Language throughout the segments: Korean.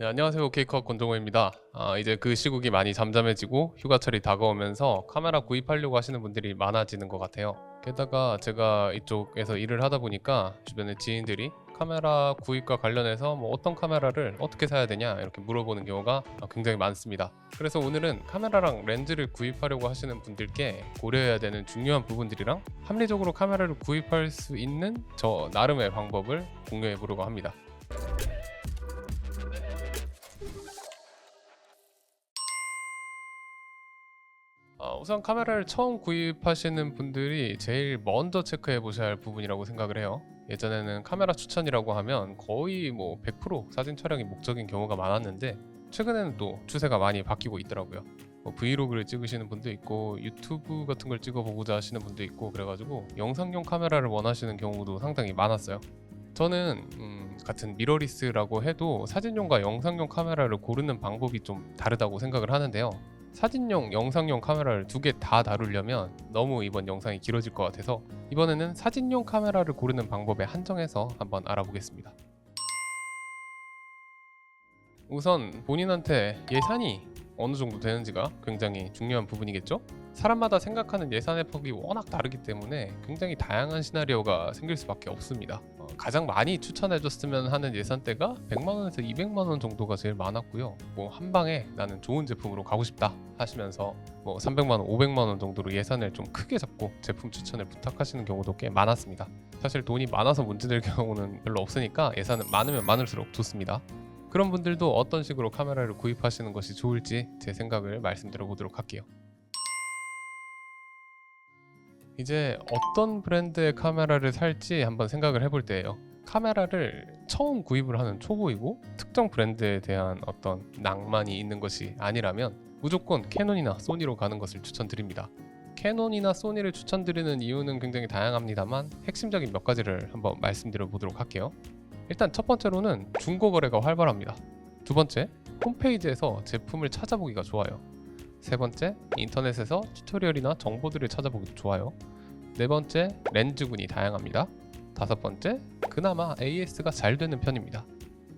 네, 안녕하세요. 케이크업 권동호입니다. 아, 이제 그 시국이 많이 잠잠해지고 휴가철이 다가오면서 카메라 구입하려고 하시는 분들이 많아지는 것 같아요. 게다가 제가 이쪽에서 일을 하다 보니까 주변에 지인들이 카메라 구입과 관련해서 뭐 어떤 카메라를 어떻게 사야 되냐 이렇게 물어보는 경우가 굉장히 많습니다. 그래서 오늘은 카메라랑 렌즈를 구입하려고 하시는 분들께 고려해야 되는 중요한 부분들이랑 합리적으로 카메라를 구입할 수 있는 저 나름의 방법을 공유해 보려고 합니다. 어, 우선 카메라를 처음 구입하시는 분들이 제일 먼저 체크해 보셔야 할 부분이라고 생각을 해요. 예전에는 카메라 추천이라고 하면 거의 뭐 100% 사진 촬영이 목적인 경우가 많았는데 최근에는 또 추세가 많이 바뀌고 있더라고요. 뭐 브이로그를 찍으시는 분도 있고 유튜브 같은 걸 찍어보고자 하시는 분도 있고 그래가지고 영상용 카메라를 원하시는 경우도 상당히 많았어요. 저는 음, 같은 미러리스라고 해도 사진용과 영상용 카메라를 고르는 방법이 좀 다르다고 생각을 하는데요. 사진용, 영상용 카메라를 두 개 다 다루려면 너무 이번 영상이 길어질 것 같아서 이번에는 사진용 카메라를 고르는 방법에 한정해서 한번 알아보겠습니다. 우선 본인한테 예산이 어느 정도 되는지가 굉장히 중요한 부분이겠죠? 사람마다 생각하는 예산의 폭이 워낙 다르기 때문에 굉장히 다양한 시나리오가 생길 수밖에 없습니다. 어, 가장 많이 추천해줬으면 하는 예산대가 100만 원에서 200만 원 정도가 제일 많았고요. 뭐 한 방에 나는 좋은 제품으로 가고 싶다 하시면서 뭐 300만 원, 500만 원 정도로 예산을 좀 크게 잡고 제품 추천을 부탁하시는 경우도 꽤 많았습니다. 사실 돈이 많아서 문제될 경우는 별로 없으니까 예산은 많으면 많을수록 좋습니다. 그런 분들도 어떤 식으로 카메라를 구입하시는 것이 좋을지 제 생각을 말씀드려 보도록 할게요. 이제 어떤 브랜드의 카메라를 살지 한번 생각을 해볼 때예요. 카메라를 처음 구입을 하는 초보이고 특정 브랜드에 대한 어떤 낭만이 있는 것이 아니라면 무조건 캐논이나 소니로 가는 것을 추천드립니다. 캐논이나 소니를 추천드리는 이유는 굉장히 다양합니다만 핵심적인 몇 가지를 한번 말씀드려 보도록 할게요. 일단 첫 번째로는 중고 거래가 활발합니다. 두 번째, 홈페이지에서 제품을 찾아보기가 좋아요. 세 번째, 인터넷에서 튜토리얼이나 정보들을 찾아보기도 좋아요. 네 번째, 렌즈군이 다양합니다. 다섯 번째, 그나마 AS가 잘 되는 편입니다.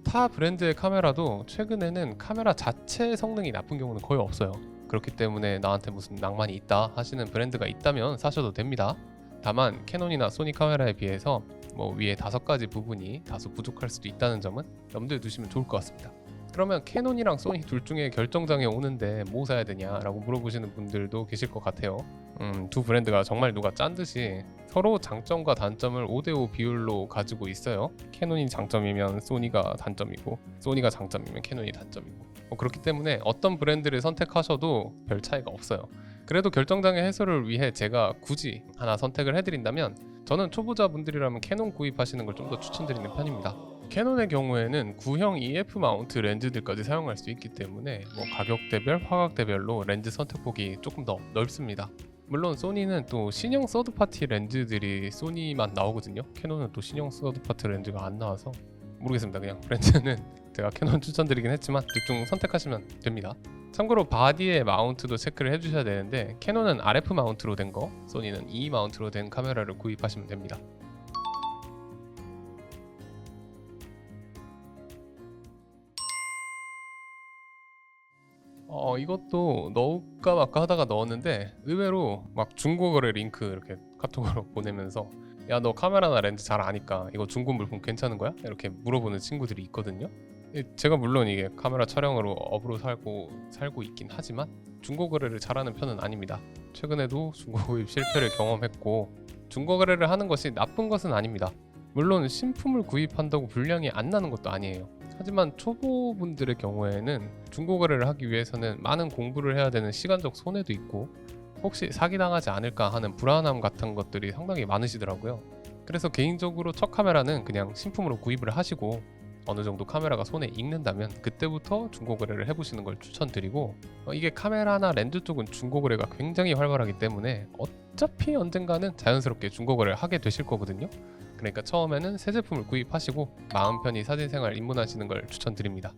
타 브랜드의 카메라도 최근에는 카메라 자체의 성능이 나쁜 경우는 거의 없어요. 그렇기 때문에 나한테 무슨 낭만이 있다 하시는 브랜드가 있다면 사셔도 됩니다. 다만 캐논이나 소니 카메라에 비해서 뭐 위에 다섯 가지 부분이 다소 부족할 수도 있다는 점은 염두에 두시면 좋을 것 같습니다. 그러면 캐논이랑 소니 둘 중에 결정장애 오는데 뭐 사야 되냐라고 물어보시는 분들도 계실 것 같아요. 음, 두 브랜드가 정말 누가 짠 듯이 서로 장점과 단점을 5대5 비율로 가지고 있어요. 캐논이 장점이면 소니가 단점이고 소니가 장점이면 캐논이 단점이고 뭐 그렇기 때문에 어떤 브랜드를 선택하셔도 별 차이가 없어요. 그래도 결정장애 해소를 위해 제가 굳이 하나 선택을 해드린다면 저는 초보자분들이라면 캐논 구입하시는 걸 좀 더 추천드리는 편입니다. 캐논의 경우에는 구형 EF 마운트 렌즈들까지 사용할 수 있기 때문에 뭐 가격대별, 화각대별로 렌즈 선택폭이 조금 더 넓습니다. 물론 소니는 또 신형 서드파티 렌즈들이 소니만 나오거든요. 캐논은 또 신형 서드파티 렌즈가 안 나와서 모르겠습니다. 그냥 브랜드는 제가 캐논 추천드리긴 했지만 둘 중 선택하시면 됩니다. 참고로 바디의 마운트도 체크를 해주셔야 되는데 캐논은 RF 마운트로 된 거, 소니는 E 마운트로 된 카메라를 구입하시면 됩니다. 어 이것도 넣을까 말까 하다가 넣었는데 의외로 막 중고거래 링크 이렇게 카톡으로 보내면서 야 너 카메라나 렌즈 잘 아니까 이거 중고 물품 괜찮은 거야? 이렇게 물어보는 친구들이 있거든요. 예, 제가 물론 이게 카메라 촬영으로 업으로 살고 살고 있긴 하지만 중고 거래를 잘하는 편은 아닙니다. 최근에도 중고 구입 실패를 경험했고 중고 거래를 하는 것이 나쁜 것은 아닙니다. 물론 신품을 구입한다고 불량이 안 나는 것도 아니에요. 하지만 초보분들의 경우에는 중고 거래를 하기 위해서는 많은 공부를 해야 되는 시간적 손해도 있고 혹시 사기당하지 않을까 하는 불안함 같은 것들이 상당히 많으시더라고요. 그래서 개인적으로 첫 카메라는 그냥 신품으로 구입을 하시고 어느 정도 카메라가 손에 익는다면 그때부터 중고 거래를 해보시는 걸 추천드리고 어, 이게 카메라나 렌즈 쪽은 중고 거래가 굉장히 활발하기 때문에 어차피 언젠가는 자연스럽게 중고 거래를 하게 되실 거거든요. 그러니까 처음에는 새 제품을 구입하시고 마음 편히 사진 생활 입문하시는 걸 추천드립니다.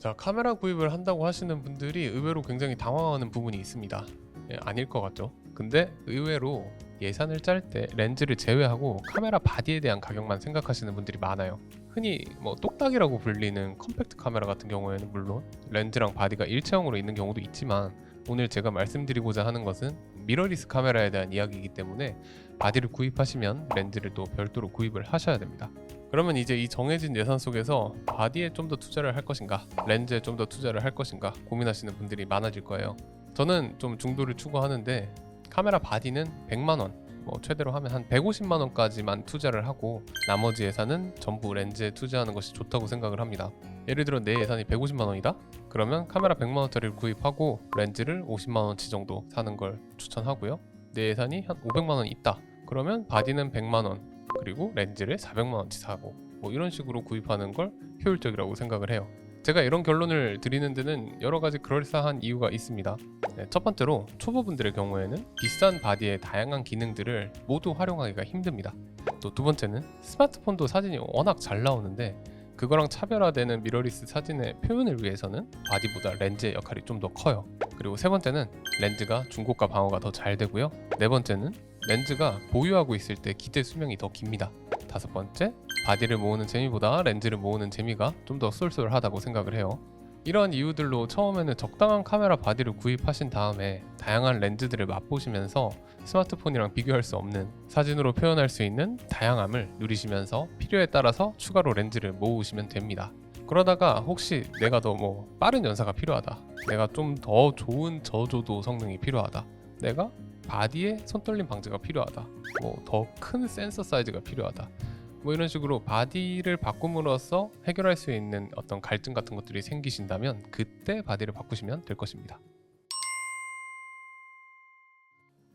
자 카메라 구입을 한다고 하시는 분들이 의외로 굉장히 당황하는 부분이 있습니다. 예, 아닐 것 같죠? 근데 의외로 예산을 짤 때 렌즈를 제외하고 카메라 바디에 대한 가격만 생각하시는 분들이 많아요. 흔히 뭐 똑딱이라고 불리는 컴팩트 카메라 같은 경우에는 물론 렌즈랑 바디가 일체형으로 있는 경우도 있지만 오늘 제가 말씀드리고자 하는 것은 미러리스 카메라에 대한 이야기이기 때문에 바디를 구입하시면 렌즈를 또 별도로 구입을 하셔야 됩니다. 그러면 이제 이 정해진 예산 속에서 바디에 좀 더 투자를 할 것인가, 렌즈에 좀 더 투자를 할 것인가 고민하시는 분들이 많아질 거예요. 저는 좀 중도를 추구하는데 카메라 바디는 100만 원, 뭐 최대로 하면 한 150만 원까지만 투자를 하고 나머지 예산은 전부 렌즈에 투자하는 것이 좋다고 생각을 합니다. 예를 들어 내 예산이 150만 원이다? 그러면 카메라 100만 원짜리를 구입하고 렌즈를 50만 원치 정도 사는 걸 추천하고요. 내 예산이 한 500만 원 있다. 그러면 바디는 100만 원, 그리고 렌즈를 400만 원치 사고 뭐 이런 식으로 구입하는 걸 효율적이라고 생각을 해요. 제가 이런 결론을 드리는 데는 여러 가지 그럴싸한 이유가 있습니다. 네, 첫 번째로 초보분들의 경우에는 비싼 바디의 다양한 기능들을 모두 활용하기가 힘듭니다. 또 두 번째는 스마트폰도 사진이 워낙 잘 나오는데 그거랑 차별화되는 미러리스 사진의 표현을 위해서는 바디보다 렌즈의 역할이 좀 더 커요. 그리고 세 번째는 렌즈가 중고가 방어가 더 잘 되고요. 네 번째는 렌즈가 보유하고 있을 때 기대 수명이 더 깁니다. 다섯 번째, 바디를 모으는 재미보다 렌즈를 모으는 재미가 좀 더 쏠쏠하다고 생각을 해요. 이러한 이유들로 처음에는 적당한 카메라 바디를 구입하신 다음에 다양한 렌즈들을 맛보시면서 스마트폰이랑 비교할 수 없는 사진으로 표현할 수 있는 다양함을 누리시면서 필요에 따라서 추가로 렌즈를 모으시면 됩니다. 그러다가 혹시 내가 더 뭐 빠른 연사가 필요하다. 내가 좀 더 좋은 저조도 성능이 필요하다. 내가 바디에 손떨림 방지가 필요하다. 뭐 더 큰 센서 사이즈가 필요하다. 뭐 이런 식으로 바디를 바꿈으로써 해결할 수 있는 어떤 갈등 같은 것들이 생기신다면 그때 바디를 바꾸시면 될 것입니다.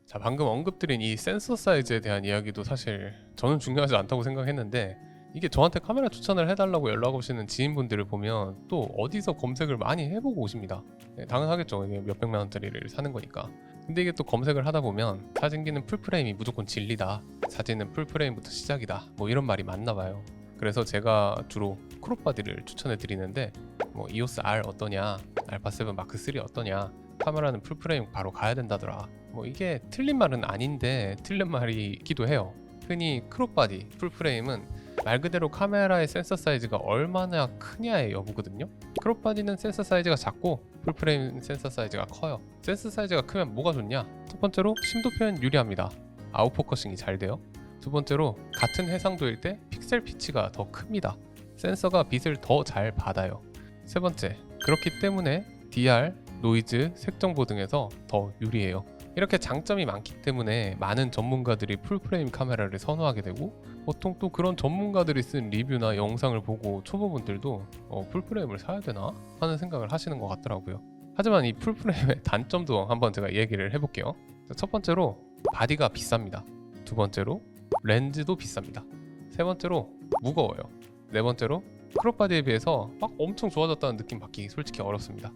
자 방금 언급드린 이 센서 사이즈에 대한 이야기도 사실 저는 중요하지 않다고 생각했는데 이게 저한테 카메라 추천을 해달라고 연락 오시는 지인분들을 보면 또 어디서 검색을 많이 해보고 오십니다. 네, 당연하겠죠. 몇백만 원짜리를 사는 거니까. 근데 이게 또 검색을 하다 보면 사진기는 풀프레임이 무조건 진리다. 사진은 풀프레임부터 시작이다. 뭐 이런 말이 많나 봐요. 그래서 제가 주로 크롭바디를 추천해 드리는데 뭐 EOS R 어떠냐, 알파 7 마크 3 어떠냐, 카메라는 풀프레임 바로 가야 된다더라. 뭐 이게 틀린 말은 아닌데 틀린 말이기도 해요. 흔히 크롭바디, 풀프레임은 말 그대로 카메라의 센서 사이즈가 얼마나 크냐의 여부거든요. 크롭바디는 센서 사이즈가 작고 풀프레임 센서 사이즈가 커요. 센서 사이즈가 크면 뭐가 좋냐? 첫 번째로 심도 표현 유리합니다. 아웃포커싱이 잘 돼요. 두 번째로 같은 해상도일 때 픽셀 피치가 더 큽니다. 센서가 빛을 더 잘 받아요. 세 번째, 그렇기 때문에 DR, 노이즈, 색정보 등에서 더 유리해요. 이렇게 장점이 많기 때문에 많은 전문가들이 풀프레임 카메라를 선호하게 되고 보통 또 그런 전문가들이 쓴 리뷰나 영상을 보고 초보분들도 어, 풀프레임을 사야 되나 하는 생각을 하시는 것 같더라고요. 하지만 이 풀프레임의 단점도 한번 제가 얘기를 해볼게요. 첫 번째로 바디가 비쌉니다. 두 번째로 렌즈도 비쌉니다. 세 번째로 무거워요. 네 번째로 크롭바디에 비해서 막 엄청 좋아졌다는 느낌 받기 솔직히 어렵습니다.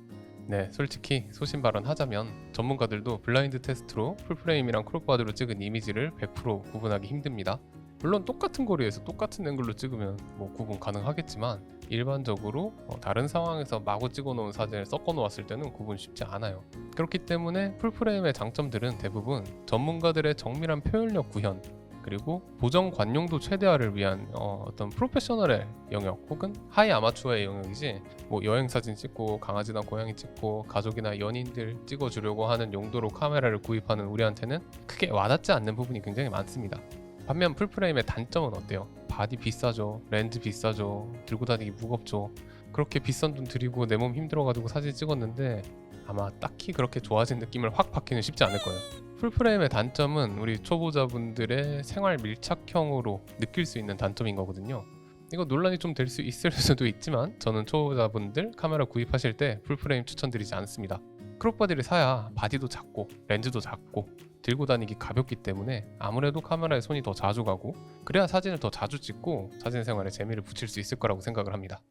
네, 솔직히 소신 발언 하자면 전문가들도 블라인드 테스트로 풀프레임이랑 크롭바디로 찍은 이미지를 100% 구분하기 힘듭니다. 물론 똑같은 거리에서 똑같은 앵글로 찍으면 뭐 구분 가능하겠지만 일반적으로 어, 다른 상황에서 마구 찍어놓은 사진을 섞어 놓았을 때는 구분 쉽지 않아요. 그렇기 때문에 풀프레임의 장점들은 대부분 전문가들의 정밀한 표현력 구현 그리고 보정 관용도 최대화를 위한 어, 떤 프로페셔널의 영역 혹은 하이 아마추어의 영역이지 뭐 여행 사진 찍고 강아지나 고양이 찍고 가족이나 연인들 찍어주려고 하는 용도로 카메라를 구입하는 우리한테는 크게 와닿지 않는 부분이 굉장히 많습니다. 반면 풀프레임의 단점은 어때요? 바디 비싸죠, 렌즈 비싸죠, 들고 다니기 무겁죠. 그렇게 비싼 돈 들이고 내 몸 힘들어가지고 사진 찍었는데 아마 딱히 그렇게 좋아진 느낌을 확 받기는 쉽지 않을 거예요. 풀프레임의 단점은 우리 초보자분들의 생활 밀착형으로 느낄 수 있는 단점인 거거든요. 이거 논란이 좀 될 수 있을 수도 있지만 저는 초보자분들 카메라 구입하실 때 풀프레임 추천드리지 않습니다. 크롭바디를 사야 바디도 작고 렌즈도 작고 들고 다니기 가볍기 때문에 아무래도 카메라에 손이 더 자주 가고 그래야 사진을 더 자주 찍고 사진 생활에 재미를 붙일 수 있을 거라고 생각을 합니다.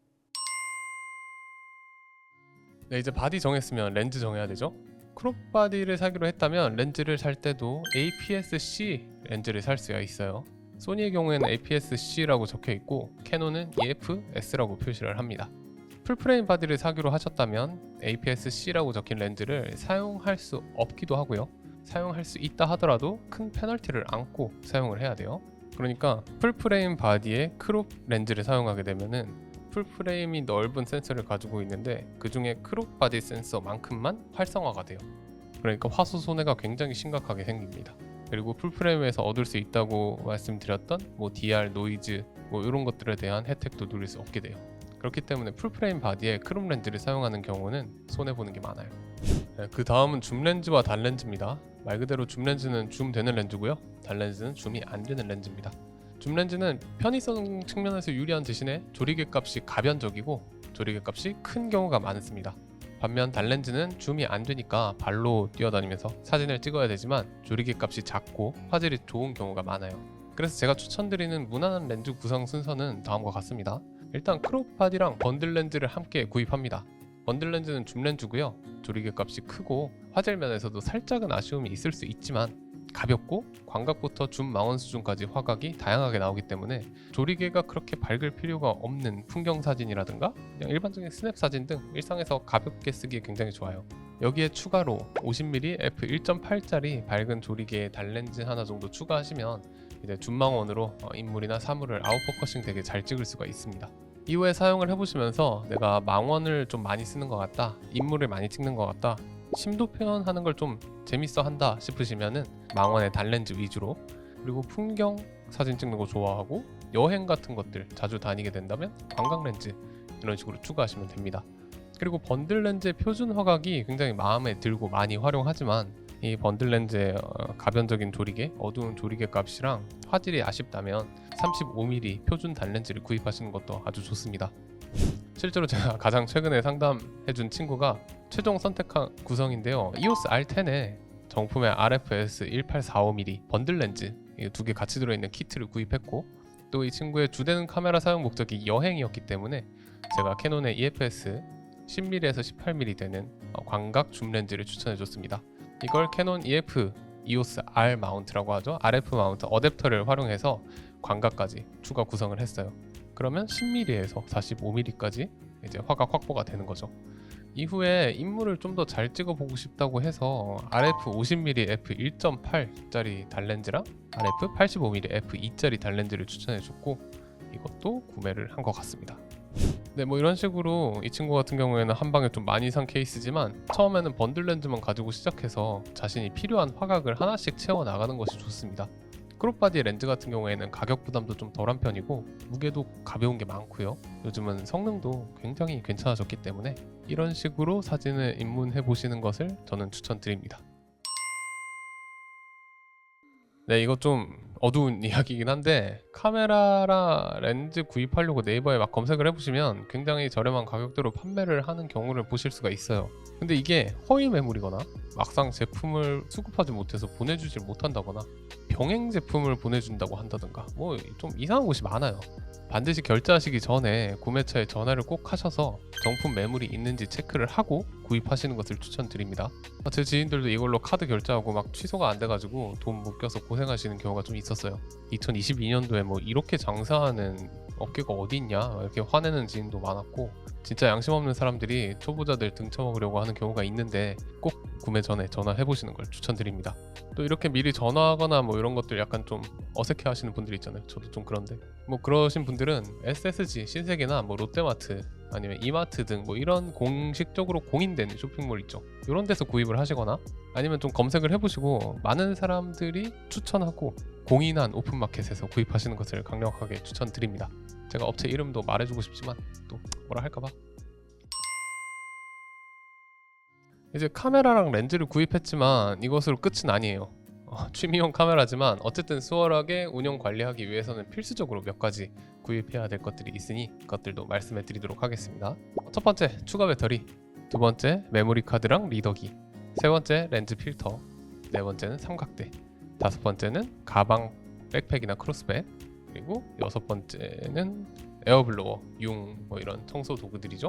네 이제 바디 정했으면 렌즈 정해야 되죠. 크롭 바디를 사기로 했다면 렌즈를 살 때도 APS-C 렌즈를 살 수가 있어요. 소니의 경우에는 APS-C라고 적혀 있고 캐논은 EF-S라고 표시를 합니다. 풀프레임 바디를 사기로 하셨다면 APS-C라고 적힌 렌즈를 사용할 수 없기도 하고요. 사용할 수 있다 하더라도 큰 페널티를 안고 사용을 해야 돼요. 그러니까 풀프레임 바디에 크롭 렌즈를 사용하게 되면은 풀프레임이 넓은 센서를 가지고 있는데 그 중에 크롭 바디 센서만큼만 활성화가 돼요. 그러니까 화소 손해가 굉장히 심각하게 생깁니다. 그리고 풀프레임에서 얻을 수 있다고 말씀드렸던 뭐 DR 노이즈 뭐 이런 것들에 대한 혜택도 누릴 수 없게 돼요. 그렇기 때문에 풀프레임 바디에 크롭 렌즈를 사용하는 경우는 손해 보는 게 많아요. 네, 그 다음은 줌 렌즈와 단 렌즈입니다. 말 그대로 줌 렌즈는 줌 되는 렌즈고요. 단 렌즈는 줌이 안 되는 렌즈입니다. 줌 렌즈는 편의성 측면에서 유리한 대신에 조리개 값이 가변적이고 조리개 값이 큰 경우가 많습니다. 반면 단 렌즈는 줌이 안 되니까 발로 뛰어다니면서 사진을 찍어야 되지만 조리개 값이 작고 화질이 좋은 경우가 많아요. 그래서 제가 추천드리는 무난한 렌즈 구성 순서는 다음과 같습니다. 일단 크롭 바디랑 번들 렌즈를 함께 구입합니다. 번들 렌즈는 줌 렌즈고요. 조리개 값이 크고 화질 면에서도 살짝은 아쉬움이 있을 수 있지만 가볍고 광각부터 줌 망원 수준까지 화각이 다양하게 나오기 때문에 조리개가 그렇게 밝을 필요가 없는 풍경 사진이라든가 그냥 일반적인 스냅 사진 등 일상에서 가볍게 쓰기에 굉장히 좋아요. 여기에 추가로 50mm f 1.8짜리 밝은 조리개에 달렌즈 하나 정도 추가하시면 이제 줌망원으로 어, 인물이나 사물을 아웃포커싱 되게 잘 찍을 수가 있습니다. 이후에 사용을 해보시면서 내가 망원을 좀 많이 쓰는 것 같다, 인물을 많이 찍는 것 같다, 심도 표현하는 걸 좀 재밌어 한다 싶으시면은 망원의 단렌즈 위주로 그리고 풍경 사진 찍는 거 좋아하고 여행 같은 것들 자주 다니게 된다면 관광 렌즈 이런 식으로 추가하시면 됩니다. 그리고 번들 렌즈의 표준 화각이 굉장히 마음에 들고 많이 활용하지만 이 번들 렌즈의 어, 가변적인 조리개, 어두운 조리개 값이랑 화질이 아쉽다면 35mm 표준 단렌즈를 구입하시는 것도 아주 좋습니다. 실제로 제가 가장 최근에 상담해준 친구가 최종 선택한 구성인데요. EOS R10에 정품의 RFS 1845mm 번들 렌즈 두 개 같이 들어있는 키트를 구입했고 또 이 친구의 주된 카메라 사용 목적이 여행이었기 때문에 제가 캐논의 EFS 10mm에서 18mm 되는 어, 광각 줌 렌즈를 추천해줬습니다. 이걸 캐논 EF EOS R 마운트라고 하죠. RF 마운트 어댑터를 활용해서 광각까지 추가 구성을 했어요. 그러면 10mm에서 45mm까지 이제 화각 확보가 되는 거죠. 이후에 인물을 좀 더 잘 찍어보고 싶다고 해서 RF 50mm f 1.8짜리 달렌즈랑 RF 85mm f 2짜리 달렌즈를 추천해줬고 이것도 구매를 한 것 같습니다. 네, 뭐 이런 식으로 이 친구 같은 경우에는 한 방에 좀 많이 산 케이스지만 처음에는 번들 렌즈만 가지고 시작해서 자신이 필요한 화각을 하나씩 채워 나가는 것이 좋습니다. 크롭바디 렌즈 같은 경우에는 가격 부담도 좀 덜한 편이고 무게도 가벼운 게 많고요. 요즘은 성능도 굉장히 괜찮아졌기 때문에 이런 식으로 사진을 입문해 보시는 것을 저는 추천드립니다. 네, 이거 좀 어두운 이야기이긴 한데 카메라랑 렌즈 구입하려고 네이버에 막 검색을 해보시면 굉장히 저렴한 가격대로 판매를 하는 경우를 보실 수가 있어요. 근데 이게 허위 매물이거나 막상 제품을 수급하지 못해서 보내주질 못한다거나 병행 제품을 보내준다고 한다든가 뭐 좀 이상한 곳이 많아요. 반드시 결제하시기 전에 구매처에 전화를 꼭 하셔서 정품 매물이 있는지 체크를 하고 구입하시는 것을 추천드립니다. 아, 제 지인들도 이걸로 카드 결제하고 막 취소가 안 돼가지고 돈 묶여서 고생하시는 경우가 좀 있 었어요. 2022년도에 뭐 이렇게 장사하는 업계가 어디 있냐 이렇게 화내는 지인도 많았고 진짜 양심 없는 사람들이 초보자들 등쳐먹으려고 하는 경우가 있는데 꼭 구매 전에 전화해 보시는 걸 추천드립니다. 또 이렇게 미리 전화하거나 뭐 이런 것들 약간 좀 어색해 하시는 분들이 있잖아요. 저도 좀 그런데 뭐 그러신 분들은 SSG, 신세계나 뭐 롯데마트 아니면 이마트 등 뭐 이런 공식적으로 공인된 쇼핑몰 있죠. 이런 데서 구입을 하시거나 아니면 좀 검색을 해보시고 많은 사람들이 추천하고 공인한 오픈마켓에서 구입하시는 것을 강력하게 추천드립니다. 제가 업체 이름도 말해주고 싶지만 또 뭐라 할까봐. 이제 카메라랑 렌즈를 구입했지만 이것으로 끝은 아니에요. 어, 취미용 카메라지만 어쨌든 수월하게 운영 관리하기 위해서는 필수적으로 몇 가지 구입해야 될 것들이 있으니 그것들도 말씀해 드리도록 하겠습니다. 첫 번째 추가 배터리, 두 번째 메모리 카드랑 리더기, 세 번째 렌즈 필터, 네 번째는 삼각대, 다섯 번째는 가방, 백팩이나 크로스백, 그리고 여섯 번째는 에어블로워, 융, 뭐 이런 청소 도구들이죠.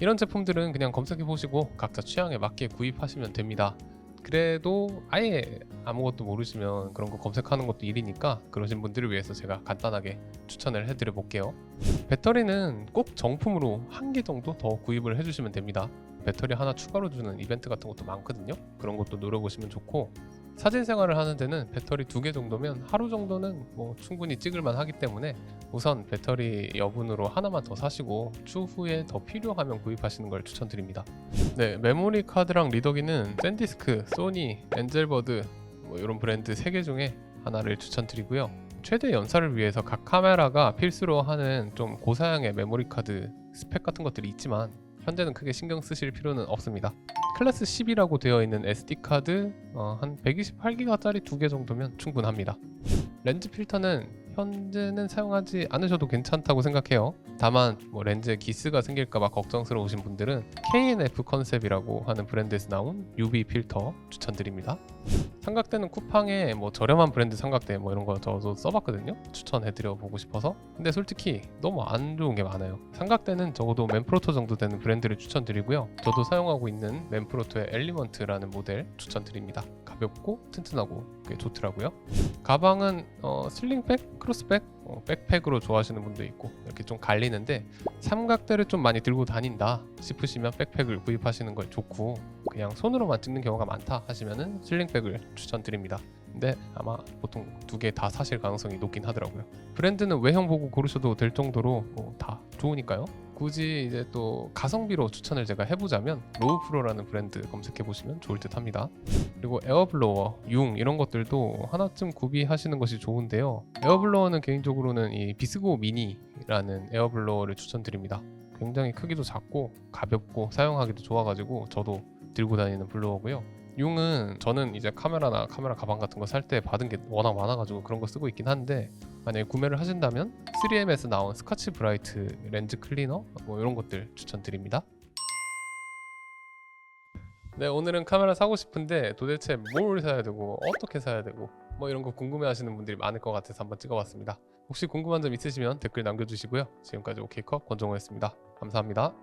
이런 제품들은 그냥 검색해 보시고 각자 취향에 맞게 구입하시면 됩니다. 그래도 아예 아무것도 모르시면 그런 거 검색하는 것도 일이니까 그러신 분들을 위해서 제가 간단하게 추천을 해드려 볼게요. 배터리는 꼭 정품으로 한 개 정도 더 구입을 해주시면 됩니다. 배터리 하나 추가로 주는 이벤트 같은 것도 많거든요. 그런 것도 노려보시면 좋고 사진 생활을 하는 데는 배터리 두 개 정도면 하루 정도는 뭐 충분히 찍을만 하기 때문에 우선 배터리 여분으로 하나만 더 사시고 추후에 더 필요하면 구입하시는 걸 추천드립니다. 네, 메모리 카드랑 리더기는 샌디스크, 소니, 엔젤버드 뭐 이런 브랜드 세 개 중에 하나를 추천드리고요. 최대 연사를 위해서 각 카메라가 필수로 하는 좀 고사양의 메모리 카드 스펙 같은 것들이 있지만 현재는 크게 신경 쓰실 필요는 없습니다. 클래스 10이라고 되어 있는 SD 카드 어, 한 128기가짜리 두 개 정도면 충분합니다. 렌즈 필터는 현재는 사용하지 않으셔도 괜찮다고 생각해요. 다만 뭐 렌즈에 기스가 생길까봐 걱정스러우신 분들은 KNF 컨셉이라고 하는 브랜드에서 나온 UV 필터 추천드립니다. 삼각대는 쿠팡에 뭐 저렴한 브랜드 삼각대 뭐 이런 거 저도 써봤거든요. 추천해드려 보고 싶어서. 근데 솔직히 너무 안 좋은 게 많아요. 삼각대는 적어도 맨프로토 정도 되는 브랜드를 추천드리고요. 저도 사용하고 있는 맨프로토의 엘리먼트라는 모델 추천드립니다. 가볍고 튼튼하고 꽤 좋더라고요. 가방은 어, 슬링백, 크로스백, 어, 백팩으로 좋아하시는 분도 있고 이렇게 좀 갈리는데 삼각대를 좀 많이 들고 다닌다 싶으시면 백팩을 구입하시는 걸 좋고 그냥 손으로만 찍는 경우가 많다 하시면은 슬링백을 추천드립니다. 근데 아마 보통 두 개 다 사실 가능성이 높긴 하더라고요. 브랜드는 외형 보고 고르셔도 될 정도로 뭐 다 좋으니까요. 굳이 이제 또 가성비로 추천을 제가 해보자면 로우 프로라는 브랜드 검색해 보시면 좋을 듯 합니다. 그리고 에어블로워, 융 이런 것들도 하나쯤 구비하시는 것이 좋은데요. 에어블로워는 개인적으로는 이 비스고 미니라는 에어블로워를 추천드립니다. 굉장히 크기도 작고 가볍고 사용하기도 좋아가지고 저도 들고 다니는 블로워고요. 융은 저는 이제 카메라나 카메라 가방 같은 거 살 때 받은 게 워낙 많아가지고 그런 거 쓰고 있긴 한데 만약에 구매를 하신다면 3M에서 나온 스카치 브라이트 렌즈 클리너 뭐 이런 것들 추천드립니다. 네 오늘은 카메라 사고 싶은데 도대체 뭘 사야 되고 어떻게 사야 되고 뭐 이런 거 궁금해 하시는 분들이 많을 것 같아서 한번 찍어봤습니다. 혹시 궁금한 점 있으시면 댓글 남겨주시고요. 지금까지 오케이컵 권정호였습니다. 감사합니다.